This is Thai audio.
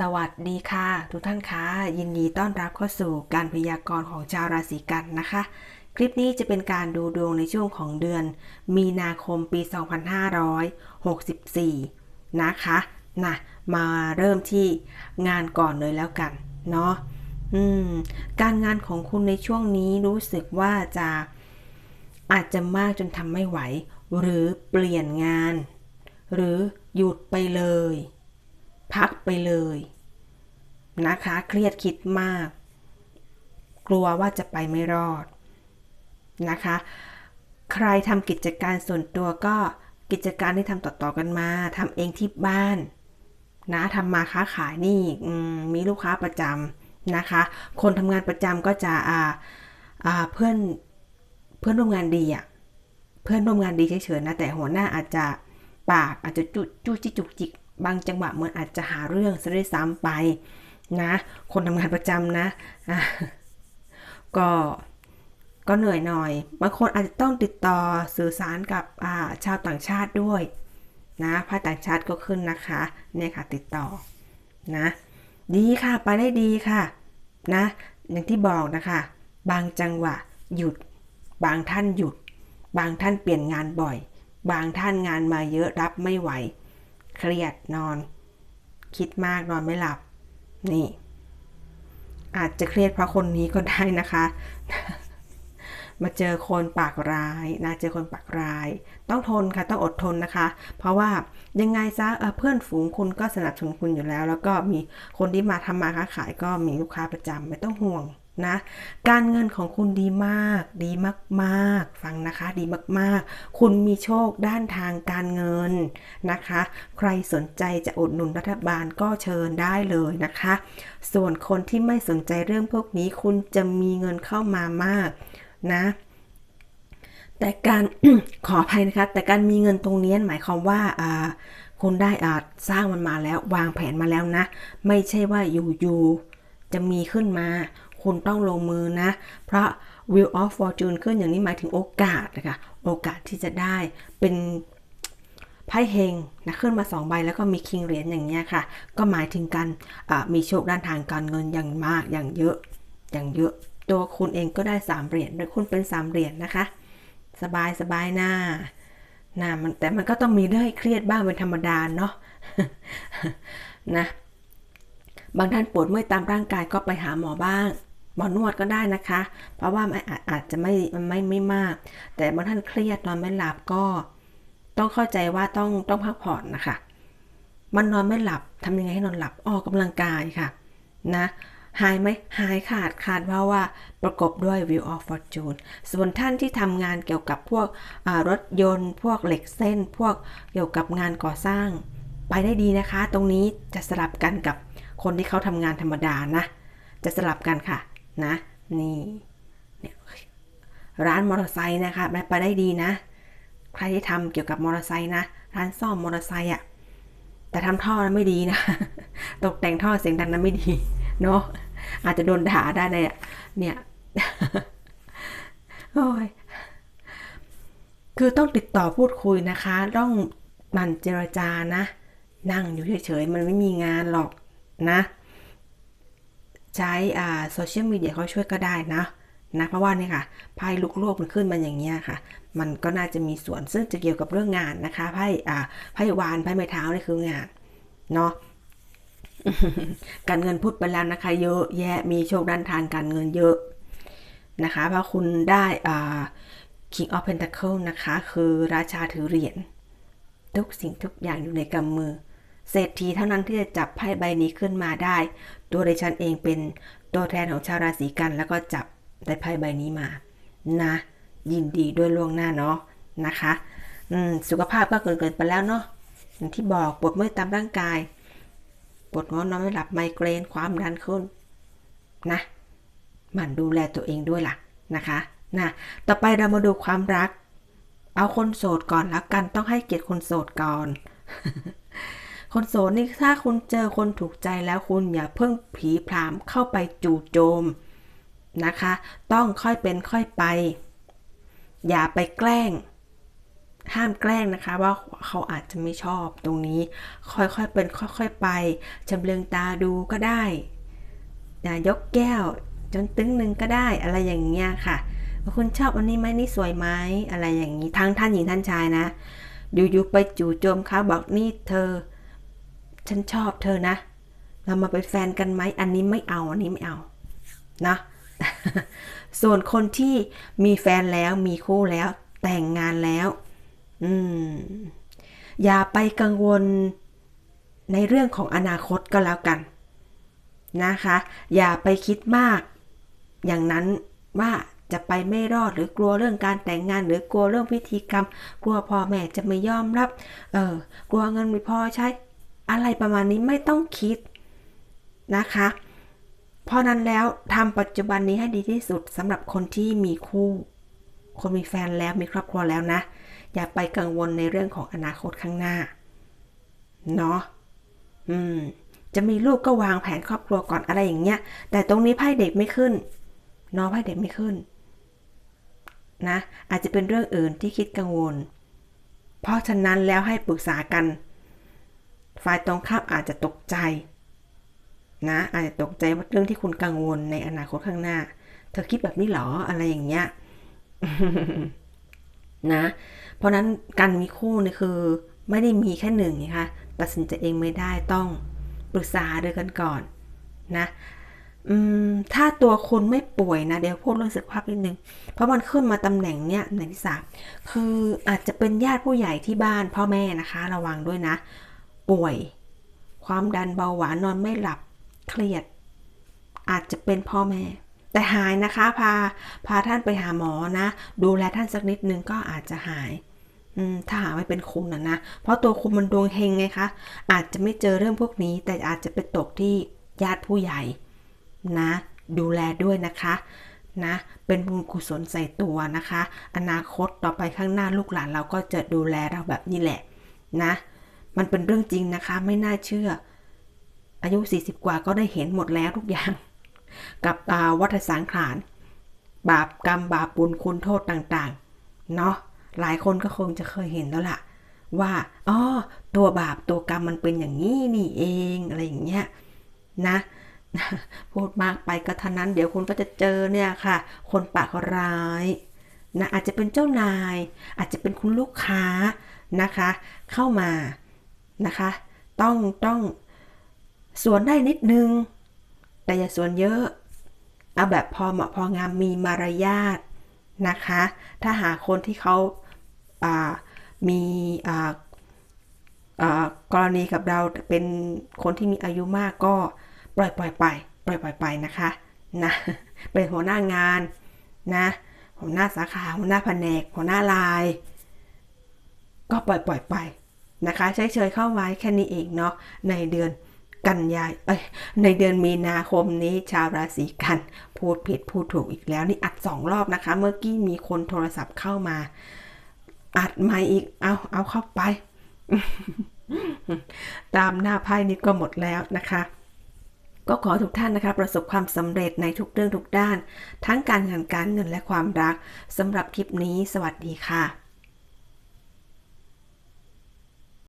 สวัสดีค่ะ ทุกท่านคะยินดีต้อนรับเข้าสู่การพยากรณ์ของชาวราศีกันนะคะ คลิปนี้จะเป็นการดูดวงในช่วงของเดือน มีนาคมปี 2564 นะคะนะมาเริ่มที่งานก่อนเลยแล้วกันเนาะการงานของคุณในช่วงนี้รู้สึกว่าจะอาจจะมากจนทำไม่ไหว หรือเปลี่ยนงาน หรือหยุดไปเลย พักไปเลยนะคะ เครียดคิดมาก กลัวว่าจะไปไม่รอดนะคะ ใครทำกิจการส่วนตัวก็กิจการที่ทำต่อๆกันมาทำเองที่บ้าน นะทำมาค้าขายนี่มีลูกค้าประจำนะคะ คนทำงานประจำก็จะอ่าอ่าเพื่อนเพื่อนร่วมงานดีอะเพื่อนร่วมงานดีเฉยๆนะแต่หัวหน้าอาจจะปากอาจจะจุจุจิจุกจิก บางจังหวะเหมือนอาจจะหาเรื่องซะด้วยซ้ำไปนะ คนทำงานประจำนะะก็ก็เหนื่อยหน่อย บางคนอาจจะต้องติดต่อสื่อสารกับชาวต่างชาติด้วยนะภาคต่างชาติก็ขึ้นนะคะเนี่ยค่ะติดต่อนะดีค่ะไปได้ดีค่ะนะอย่างที่บอกนะคะ บางจังหวะหยุด บางท่านหยุด บางท่านเปลี่ยนงานบ่อย บางท่านงานมาเยอะรับไม่ไหว เครียดนอน คิดมากนอนไม่หลับ นี่ อาจจะเครียดเพราะคนนี้ก็ได้นะคะ มาเจอคนปากร้ายนะเจอคนปากร้าย ต้องทนค่ะต้องอดทนนะคะ เพราะว่ายังไงซะเเพื่อนฝูงคุณก็สนับสนุนคุณอยู่แล้ว แล้วก็มีคนที่มาทำมาค้าขายก็มีลูกค้าประจำไม่ต้องห่วง นะ การเงินของคุณดีมาก ดีมากๆ ฟังนะคะ ดีมากๆ คุณมีโชคด้านทางการเงินนะคะ ใครสนใจจะอุดหนุนรัฐบาลก็เชิญได้เลยนะคะ ส่วนคนที่ไม่สนใจเรื่องพวกนี้คุณจะมีเงินเข้ามามากนะแต่การขออภัยนะคะ แต่การมีเงินตรงนี้หมายความว่าคุณได้สร้างมันมาแล้ววางแผนมาแล้วนะ ไม่ใช่ว่าอยู่ๆจะมีขึ้นมา คุณต้องลงมือนะ เพราะ Wheel of Fortune ขึ้นอย่างนี้หมายถึงโอกาสนะคะ โอกาสที่จะได้เป็นไพ่เฮงนะขึ้นมา 2 ใบแล้วก็มีคิงเหรียญอย่างเงี้ยค่ะ ก็หมายถึงการมีโชคด้านทางการเงินอย่างมากอย่างเยอะอย่างเยอะ ตัวคุณเองก็ได้3เหรียญโดยคุณเป็น3เหรียญนะคะ สบายสบายหน้านะมันแต่มันก็ต้องมีเรื่องเครียดบ้างเป็นธรรมดาเนาะนะบางท่านปวดเมื่อยตามร่างกายก็ไปหาหมอบ้าง หมอนวดก็ได้นะคะ เพราะว่ามันอาจจะไม่ไม่ไม่มาก แต่บางท่านเครียดนอนไม่หลับก็ ต้องเข้าใจว่าต้องต้องพักผ่อนนะคะ มันนอนไม่หลับทำยังไงให้นอนหลับออกกำลังกายค่ะนะหายไหมหายขาดขาดเพราะว่าประกบด้วย View of Fortune ส่วนท่านที่ทำงานเกี่ยวกับพวกรถยนต์ พวกเหล็กเส้น พวกเกี่ยวกับงานก่อสร้าง ไปได้ดีนะคะ ตรงนี้จะสลับกันกับคนที่เขาทำงานธรรมดานะ จะสลับกันค่ะ นะ นี่ร้านมอเตอร์ไซค์นะคะไปได้ดีนะ ใครที่ทำเกี่ยวกับมอเตอร์ไซค์นะ ร้านซ่อมมอเตอร์ไซค์อะแต่ทำท่อนั้นไม่ดีนะ ตกแต่งท่อเสียงดังนั้นไม่ดี เนาะอาจจะโดนด่าได้เลยเนี่ยโอ้ยคือต้องติดต่อพูดคุยนะคะ ต้องมันเจรจานะ นั่งอยู่เฉยๆ มันไม่มีงานหรอกนะ ใช้โซเชียลมีเดียเขาช่วยก็ได้นะนะเพราะว่านี่ค่ะไพ่ลุกโลกมันขึ้นมาอย่างเงี้ยค่ะ มันก็น่าจะมีส่วนซึ่งจะเกี่ยวกับเรื่องงานนะคะไพ่อ่าไพ่วานไพ่ไม้เท้านี่คืองานเนาะการเงินพูดไปแล้วนะคะ เยอะแยะมีโชคด้านทางการเงินเยอะนะคะเพราะคุณได้อ่า King of Pentacle นะคะ คือราชาถือเหรียญทุกสิ่งทุกอย่างอยู่ในกำมือ เศรษฐีเท่านั้นที่จะจับไพ่ใบนี้ขึ้นมาได้ ตัวดิฉันเองเป็นตัวแทนของชาวราศีกัน แล้วก็จับได้ไพ่ใบนี้มา นะ ยินดีด้วยล่วงหน้าเนาะนะคะสุขภาพก็เกินเกินไปแล้วเนาะอย่างที่บอกปวดเมื่อยตามร่างกายปวดงอนอนไม่หลับไมเกรนความดันขึ้นนะหมั่นดูแลตัวเองด้วยล่ะนะคะนะต่อไปเรามาดูความรัก เอาคนโสดก่อนแล้วกันต้องให้เกียรติคนโสดก่อน คนโสดนี่ถ้าคุณเจอคนถูกใจแล้วคุณอย่าเพิ่งผีพรามเข้าไปจู่โจมนะคะ ต้องค่อยเป็นค่อยไป อย่าไปแกล้ง ห้ามแกล้งนะคะว่าเขาอาจจะไม่ชอบตรงนี้ ค่อยๆเป็นค่อยๆไปจำเลืองตาดูก็ได้อย่ายกแก้ว จนตึงหนึ่งก็ได้อะไรอย่างเงี้ยค่ะคุณชอบอันนี้ไหมนี่สวยไหมอะไรอย่างนี้ทั้งท่านหญิงท่านชายนะ อยู่ๆไปจู่โจมเขาบอกนี่เธอ ฉันชอบเธอนะ เรามาเป็นแฟนกันไหมอันนี้ไม่เอาอันนี้ไม่เอานะส่วนคนที่มีแฟนแล้วมีคู่แล้วแต่งงานแล้ว อืม อย่าไปกังวลในเรื่องของอนาคตก็แล้วกัน นะคะ อย่าไปคิดมาก อย่างนั้นว่าจะไปไม่รอดหรือกลัวเรื่องการแต่งงาน หรือกลัวเรื่องพิธีกรรม กลัวพ่อแม่จะไม่ยอมรับ เออกลัวเงินไม่พอใช้ อะไรประมาณนี้ไม่ต้องคิดนะคะ เพราะนั้นแล้วทำปัจจุบันนี้ให้ดีที่สุดสำหรับคนที่มีคู่ คนมีแฟนแล้วมีครอบครัวแล้วนะ อย่าไปกังวลในเรื่องของอนาคตข้างหน้า เนาะอืม จะมีลูกก็วางแผนครอบครัวก่อนอะไรอย่างเงี้ย แต่ตรงนี้ไพ่เด็กไม่ขึ้นเนาะไพ่เด็กไม่ขึ้นนะอาจจะเป็นเรื่องอื่นที่คิดกังวล เพราะฉะนั้นแล้วให้ปรึกษากัน ฝ่ายตรงข้ามอาจจะตกใจนะอาจจะตกใจว่าเรื่องที่คุณกังวลในอนาคตข้างหน้า เธอคิดแบบนี้หรออะไรอย่างเงี้ยนะ เพราะนั้นการมีคู่เนี่ยคือ ไม่ได้มีแค่หนึ่งนะคะตัดสินใจเองไม่ได้ต้องปรึกษาด้วยกันก่อนนะถ้าตัวคุณไม่ป่วยนะเดี๋ยวพูดเรื่องสุขภาพนิดนึง เพราะมันขึ้นมาตำแหน่งเนี้ยตำแหน่งที่สามคืออาจจะเป็นญาติผู้ใหญ่ที่บ้านพ่อแม่นะคะ ระวังด้วยนะ ป่วย ความดันเบาหวานนอนไม่หลับ เครียด อาจจะเป็นพ่อแม่ แต่หายนะคะ พา พาท่านไปหาหมอนะ ดูแลท่านสักนิดนึงก็อาจจะหายถ้าหาไม่เป็นคุณนะนะ เพราะตัวคุณมันดวงเฮงไงคะ อาจจะไม่เจอเรื่องพวกนี้ แต่อาจจะไปตกที่ญาติผู้ใหญ่นะ ดูแลด้วยนะคะนะ เป็นบุญกุศลใส่ตัวนะคะ อนาคตต่อไปข้างหน้าลูกหลานเราก็จะดูแลเราแบบนี้แหละนะ มันเป็นเรื่องจริงนะคะ ไม่น่าเชื่อ อายุ 40 กว่าก็ได้เห็นหมดแล้วทุกอย่าง กับวัฏสังขารบาปกรรมบาปบุญคุณโทษต่างๆ เนาะหลายคนก็คงจะเคยเห็นแล้วล่ะ ว่าอ๋อตัวบาปตัวกรรมมันเป็นอย่างนี้นี่เองอะไรอย่างเงี้ยนะพูดมากไปก็ท่านั้น เดี๋ยวคุณก็จะเจอเนี่ยค่ะ คนปากร้ายนะอาจจะเป็นเจ้านาย อาจจะเป็นคุณลูกค้านะคะ เข้ามา นะคะ ต้องต้องสวนได้นิดนึง แต่อย่าสวนเยอะ เอาแบบพอเหมาะพองามมีมารยาทนะคะ ถ้าหาคนที่เขาามีกรณีกับเราเป็นคนที่มีอายุมากก็ปล่อยปล่อยไปปล่อยปล่อยไปนะคะนะเป็นหัวหน้างานนะหัวหน้าสาขาหัวหน้าแผนกหัวหน้าลาย ก็ปล่อยปล่อยไป นะคะใช้เชยเข้าไว้แค่นี้เองเนาะในเดือนกันยายเอ้ยในเดือนมีนาคมนี้ชาวราศีกัน พูดผิดพูดถูกอีกแล้วนี่อัดสองรอบนะคะ เมื่อกี้มีคนโทรศัพท์เข้ามา อัดม่อีกเอาเอาเข้าไป ตามหน้าไพ่นี้ก็หมดแล้วนะคะก็ขอทุกท่านนะคะ ประสบความสำเร็จในทุกเรื่องทุกด้าน ทั้งการงานการเงินและความรักสำหรับคลิปนี้ สวัสดีค่ะ